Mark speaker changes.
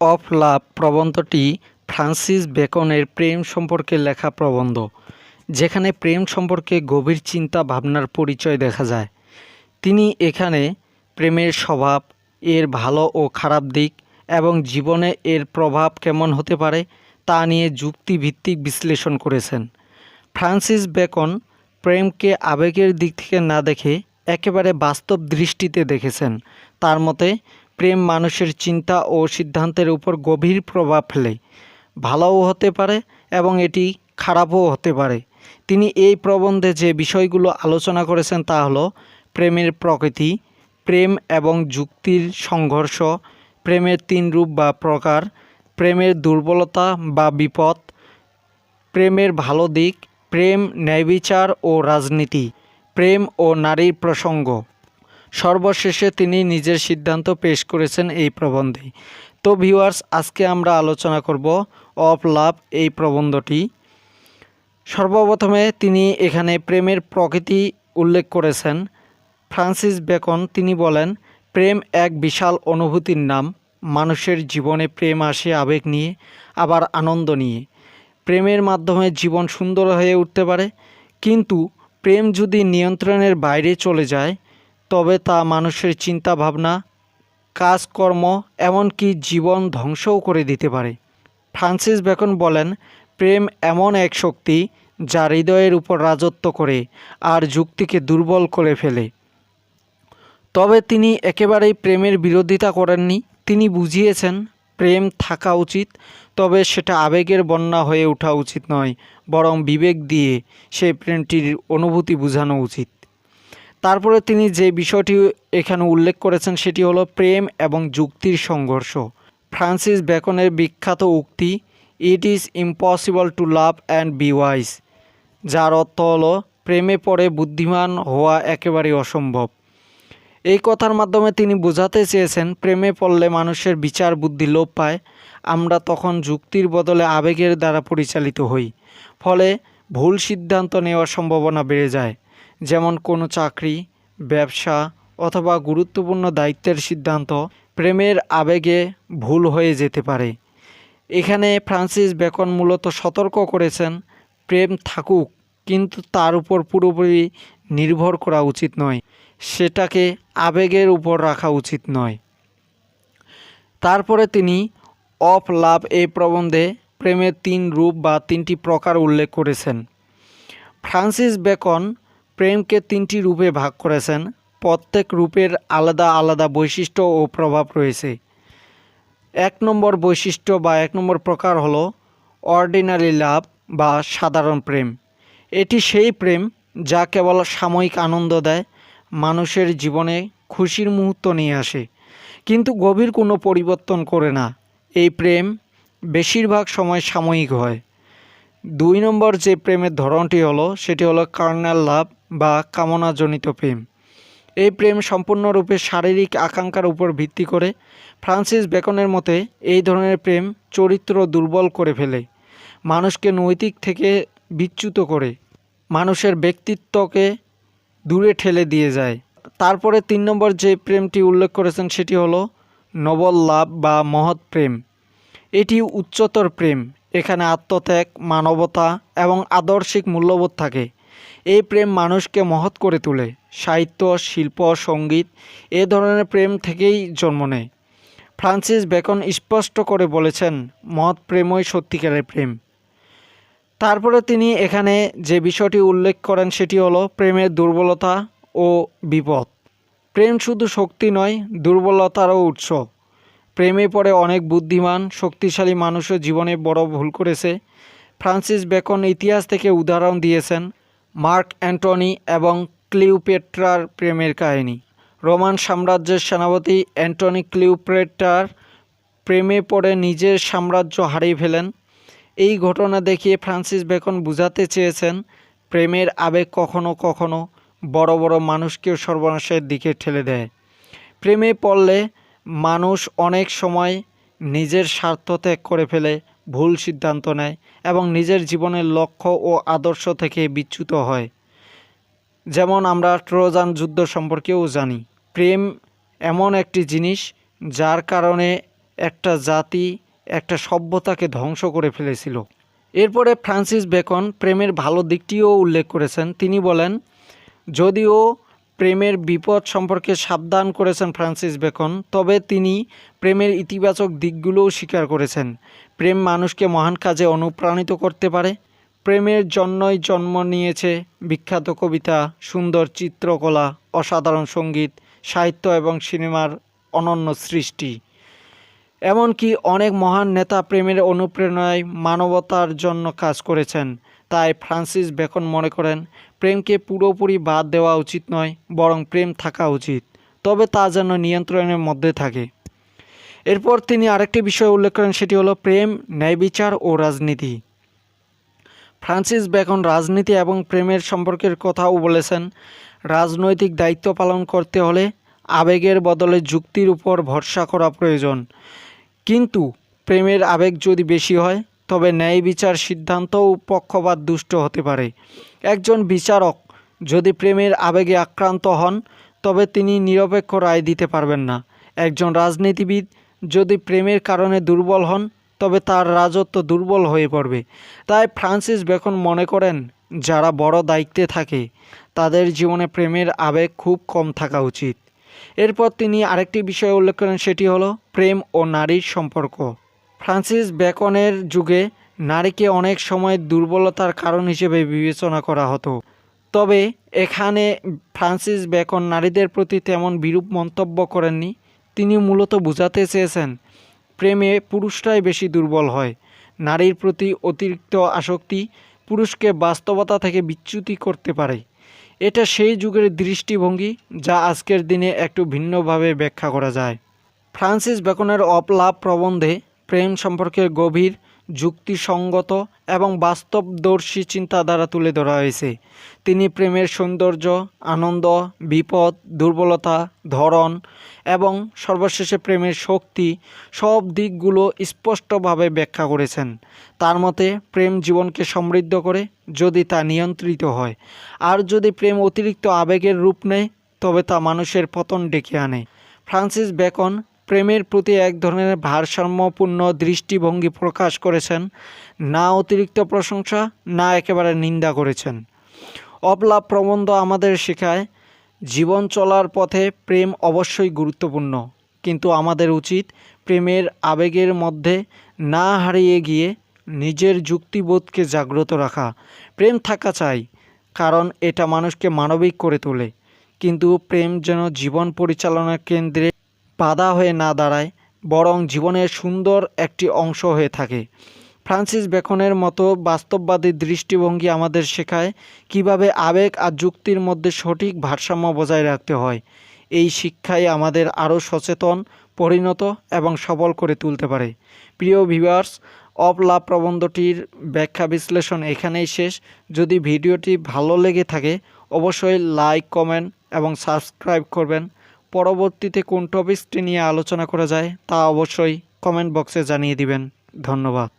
Speaker 1: Of love প্রবন্ধটি Francis বেকনের প্রেম সম্পর্কে লেখা প্রবন্ধ, যেখানে প্রেম সম্পর্কে গভীর চিন্তা ভাবনার পরিচয় দেখা যায়। তিনি এখানে প্রেমের স্বভাব, এর ভালো ও খারাপ দিক এবং জীবনে এর প্রভাব কেমন হতে পারে তা নিয়ে যুক্তিভিত্তিক বিশ্লেষণ করেছেন। ফ্রান্সিস বেকন প্রেমকে আবেগের দিক থেকে না দেখে একেবারে বাস্তব দৃষ্টিতে দেখেছেন। তার মতে প্রেম মানুষের চিন্তা ও সিদ্ধান্তের উপর গভীর প্রভাব ফেলে। ভালোও হতে পারে এবং এটি খারাপও হতে পারে। তিনি এই প্রবন্ধে যে বিষয়গুলো আলোচনা করেছেন তা হলো প্রেমের প্রকৃতি, প্রেম এবং যুক্তির সংঘর্ষ, প্রেমের তিন রূপ বা প্রকার, প্রেমের দুর্বলতা বা বিপদ, প্রেমের ভালো দিক, প্রেম, ন্যায়বিচার ও রাজনীতি, প্রেম ও নারীর প্রসঙ্গ। সর্বশেষে তিনি নিজের সিদ্ধান্ত পেশ করেছেন এই প্রবন্ধে। তো ভিউয়ার্স, আজকে আমরা আলোচনা করব অফ লাভ এই প্রবন্ধটি। সর্বপ্রথমে তিনি এখানে প্রেমের প্রকৃতি উল্লেখ করেছেন। ফ্রান্সিস বেকন, তিনি বলেন, প্রেম এক বিশাল অনুভূতির নাম। মানুষের জীবনে প্রেম আসে আবেগ নিয়ে, আবার আনন্দ নিয়ে। প্রেমের মাধ্যমে জীবন সুন্দর হয়ে উঠতে পারে। কিন্তু প্রেম যদি নিয়ন্ত্রণের বাইরে চলে যায় তবে তা মানুষের চিন্তা ভাবনা কাজকর্ম, এমনকি জীবন ধ্বংসও করে দিতে পারে। ফ্রান্সিস বেকন বলেন, প্রেম এমন এক শক্তি যা হৃদয়ের উপর রাজত্ব করে আর যুক্তিকে দুর্বল করে ফেলে। তবে তিনি একেবারেই প্রেমের বিরোধিতা করেননি। তিনি বুঝিয়েছেন, প্রেম থাকা উচিত, তবে সেটা আবেগের বন্যা হয়ে ওঠা উচিত নয়, বরং বিবেক দিয়ে সেই প্রেমটির অনুভূতি বোঝানো উচিত। তারপরে তিনি যে বিষয়টি এখানে উল্লেখ করেছেন সেটি হলো প্রেম এবং যুক্তির সংঘর্ষ। ফ্রান্সিস বেকনের বিখ্যাত উক্তি it is impossible to love and be wise যার অর্থ হলো প্রেমে পড়ে বুদ্ধিমান হওয়া একেবারেই অসম্ভব। এই কথার মাধ্যমে তিনি বোঝাতে চেয়েছেন, প্রেমে পড়লে মানুষের বিচার বুদ্ধি লোপ পায়, আমরা তখন যুক্তির বদলে আবেগের দ্বারা পরিচালিত হই, ফলে ভুল সিদ্ধান্ত নেওয়ার সম্ভাবনা বেড়ে যায়। যেমন কোনো চাকরি, ব্যবসা অথবা গুরুত্বপূর্ণ দায়িত্বের সিদ্ধান্ত প্রেমের আবেগে ভুল হয়ে যেতে পারে। এখানে ফ্রান্সিস বেকন মূলত সতর্ক করেছেন, প্রেম থাকুক, কিন্তু তার উপর পুরোপুরি নির্ভর করা উচিত নয়। সেটাকে আবেগের উপর রাখা উচিত নয়। তারপরে তিনি অফ লাভ এই প্রবন্ধে প্রেমের তিন রূপ বা তিনটি প্রকার উল্লেখ করেছেন। ফ্রান্সিস বেকন প্রেমকে তিনটি রূপে ভাগ করেছেন। প্রত্যেক রূপের আলাদা আলাদা বৈশিষ্ট্য ও প্রভাব রয়েছে। এক নম্বর বৈশিষ্ট্য বা এক নম্বর প্রকার হলো অর্ডিনারি লাভ বা সাধারণ প্রেম। এটি সেই প্রেম যা কেবল সাময়িক আনন্দ দেয়, মানুষের জীবনে খুশির মুহূর্ত নিয়ে আসে। কিন্তু গভীর কোনো পরিবর্তন করে না। এই প্রেম বেশিরভাগ সময় সাময়িক হয়। দুই নম্বর যে প্রেমের ধরনটি হলো, সেটি হলো কার্নাল লাভ বা কামনাজনিত প্রেম। এই প্রেম সম্পূর্ণরূপে শারীরিক আকাঙ্ক্ষার উপর ভিত্তি করে ফ্রান্সিস বেকনের মতে এই ধরনের প্রেম চরিত্র দুর্বল করে ফেলে, মানুষকে নৈতিক থেকে বিচ্যুত করে, মানুষের ব্যক্তিত্বকে দূরে ঠেলে দিয়ে যায়। তারপরে তিন নম্বর যে প্রেমটি উল্লেখ করেছেন সেটি হলো নবল লাভ বা মহৎ প্রেম। এটি উচ্চতর প্রেম, এখানে আত্মত্যাগ, মানবতা এবং আদর্শিক মূল্যবোধ থাকে। এই প্রেম মানুষকে মহৎ করে তোলে। সাহিত্য, শিল্প, সংগীত, এ ধরনের প্রেম থেকেই জন্ম নেয়। ফ্রান্সিস বেকন স্পষ্ট করে বলেছেন, মহৎ প্রেমই সত্যিকারের প্রেম। তারপরে তিনি এখানে যে বিষয়টি উল্লেখ করেন সেটি হলো প্রেমের দুর্বলতা ও বিপদ। প্রেম শুধু শক্তি নয়, দুর্বলতারও উৎস। প্রেমে পড়ে অনেক বুদ্ধিমান, শক্তিশালী মানুষও জীবনে বড় ভুল করেছে। ফ্রান্সিস বেকন ইতিহাস থেকে উদাহরণ দিয়েছেন মার্ক অ্যান্টনি এবং ক্লিওপেট্রার প্রেমের কাহিনী। রোমান সাম্রাজ্যের সেনাপতি অ্যান্টনি ক্লিওপেট্রার প্রেমে পড়ে নিজের সাম্রাজ্য হারিয়ে ফেলেন। এই ঘটনা দেখিয়ে ফ্রান্সিস বেকন বুঝাতে চেয়েছেন, প্রেমের আবেগ কখনো কখনো বড় বড় মানুষকেও সর্বনাশের দিকে ঠেলে দেয়। প্রেমে পড়লে মানুষ অনেক সময় নিজের স্বার্থ ত্যাগ করে ফেলে ভুল সিদ্ধান্ত নেয় এবং নিজের জীবনের লক্ষ্য ও আদর্শ থেকে বিচ্যুত হয়। যেমন আমরা ট্রোজান যুদ্ধ সম্পর্কেও জানি, প্রেম এমন একটি জিনিস যার কারণে একটা জাতি একটা সভ্যতাকে ধ্বংস করে ফেলেছিল। এরপরে ফ্রান্সিস বেকন প্রেমের ভালো দিকটিও উল্লেখ করেছেন। তিনি বলেন, যদিও প্রেমের বিপদ সম্পর্কে সাবধান করেছেন ফ্রান্সিস বেকন, তবে তিনি প্রেমের ইতিবাচক দিকগুলোও স্বীকার করেছেন। প্রেম মানুষকে মহান কাজে অনুপ্রাণিত করতে পারে। প্রেমের জন্যই জন্ম নিয়েছে বিখ্যাত কবিতা, সুন্দর চিত্রকলা, অসাধারণ সংগীত, সাহিত্য এবং সিনেমার অনন্য সৃষ্টি। এমনকি অনেক মহান নেতা প্রেমের অনুপ্রেরণায় মানবতার জন্য কাজ করেছেন। তাই ফ্রান্সিস বেকন মনে করেন, প্রেমকে পুরোপুরি বাদ দেওয়া উচিত নয়, বরং প্রেম থাকা উচিত, তবে তা যেন নিয়ন্ত্রণের মধ্যে থাকে। এরপর তিনি আরেকটি বিষয় উল্লেখ করেন, সেটি হলো প্রেম, ন্যায় বিচার ও রাজনীতি। ফ্রান্সিস বেকন রাজনীতি এবং প্রেমের সম্পর্কের কথাও বলেছেন, রাজনৈতিক দায়িত্ব পালন করতে হলে আবেগের বদলে যুক্তির উপর ভরসা করা প্রয়োজন। কিন্তু প্রেমের আবেগ যদি বেশি হয় তবে ন্যায় বিচার সিদ্ধান্তও পক্ষপাত দুষ্ট হতে পারে। একজন বিচারক যদি প্রেমের আবেগে আক্রান্ত হন, তবে তিনি নিরপেক্ষ রায় দিতে পারবেন না। একজন রাজনীতিবিদ যদি প্রেমের কারণে দুর্বল হন, তবে তার রাজত্ব দুর্বল হয়ে পড়বে। তাই ফ্রান্সিস বেকন মনে করেন, যারা বড় দায়িত্বে থাকে, তাদের জীবনে প্রেমের আবেগ খুব কম থাকা উচিত। এরপর তিনি আরেকটি বিষয় উল্লেখ করেন, সেটি হলো প্রেম ও নারীর সম্পর্ক। ফ্রান্সিস বেকনের যুগে নারীকে অনেক সময় দুর্বলতার কারণ হিসেবে বিবেচনা করা হতো। তবে এখানে ফ্রান্সিস বেকন নারীদের প্রতি তেমন বিরূপ মন্তব্য করেননি। তিনি মূলত বোঝাতে চেয়েছেন, প্রেমে পুরুষরাই বেশি দুর্বল হয়। নারীর প্রতি অতিরিক্ত আসক্তি পুরুষকে বাস্তবতা থেকে বিচ্যুতি করতে পারে। এটা সেই যুগের দৃষ্টিভঙ্গি যা আজকের দিনে একটু ভিন্নভাবে ব্যাখ্যা করা যায়। ফ্রান্সিস বেকনের অপলাভ প্রবন্ধে প্রেম সম্পর্কে গভীর, যুক্তিসঙ্গত এবং বাস্তবদর্শী চিন্তাধারা তুলে ধরা হয়েছে। তিনি প্রেমের সৌন্দর্য, আনন্দ, বিপদ, দুর্বলতা, ধরন এবং সর্বশেষে প্রেমের শক্তি সব দিকগুলো স্পষ্টভাবে ব্যাখ্যা করেছেন। তার মতে, প্রেম জীবনকে সমৃদ্ধ করে যদি তা নিয়ন্ত্রিত হয়। আর যদি প্রেম অতিরিক্ত আবেগের রূপ নেয়, তবে তা মানুষের পতন ডেকে আনে। ফ্রান্সিস বেকন প্রেমের প্রতি এক ধরনের ভারসাম্যপূর্ণ দৃষ্টিভঙ্গি প্রকাশ করেছেন, না অতিরিক্ত প্রশংসা, না একেবারে নিন্দা করেছেন। অবলা প্রবন্ধ আমাদের শেখায়, জীবন চলার পথে প্রেম অবশ্যই গুরুত্বপূর্ণ, কিন্তু আমাদের উচিত প্রেমের আবেগের মধ্যে না হারিয়ে গিয়ে নিজের যুক্তিবোধকে জাগ্রত রাখা। প্রেম থাকা চাই, কারণ এটা মানুষকে মানবিক করে তোলে, কিন্তু প্রেম যেন জীবন পরিচালনার কেন্দ্রে বাধা হয়ে না দাঁড়ায়, বরং জীবনের সুন্দর একটি অংশ হয়ে থাকে। ফ্রান্সিস বেকনের মতো বাস্তববাদী দৃষ্টিভঙ্গি আমাদের শেখায় কীভাবে আবেগ আর যুক্তির মধ্যে সঠিক ভারসাম্য বজায় রাখতে হয়। এই শিক্ষাই আমাদের আরও সচেতন, পরিণত এবং সবল করে তুলতে পারে। প্রিয় ভিউয়ার্স অফ লাভ প্রবন্ধটির ব্যাখ্যা বিশ্লেষণ এখানেই শেষ। যদি ভিডিওটি ভালো লেগে থাকে, অবশ্যই লাইক, কমেন্ট এবং সাবস্ক্রাইব করবেন। পরবর্তীতে কোন টপিকসটি নিয়ে আলোচনা করা যায় তা অবশ্যই কমেন্ট বক্সে জানিয়ে দিবেন। ধন্যবাদ।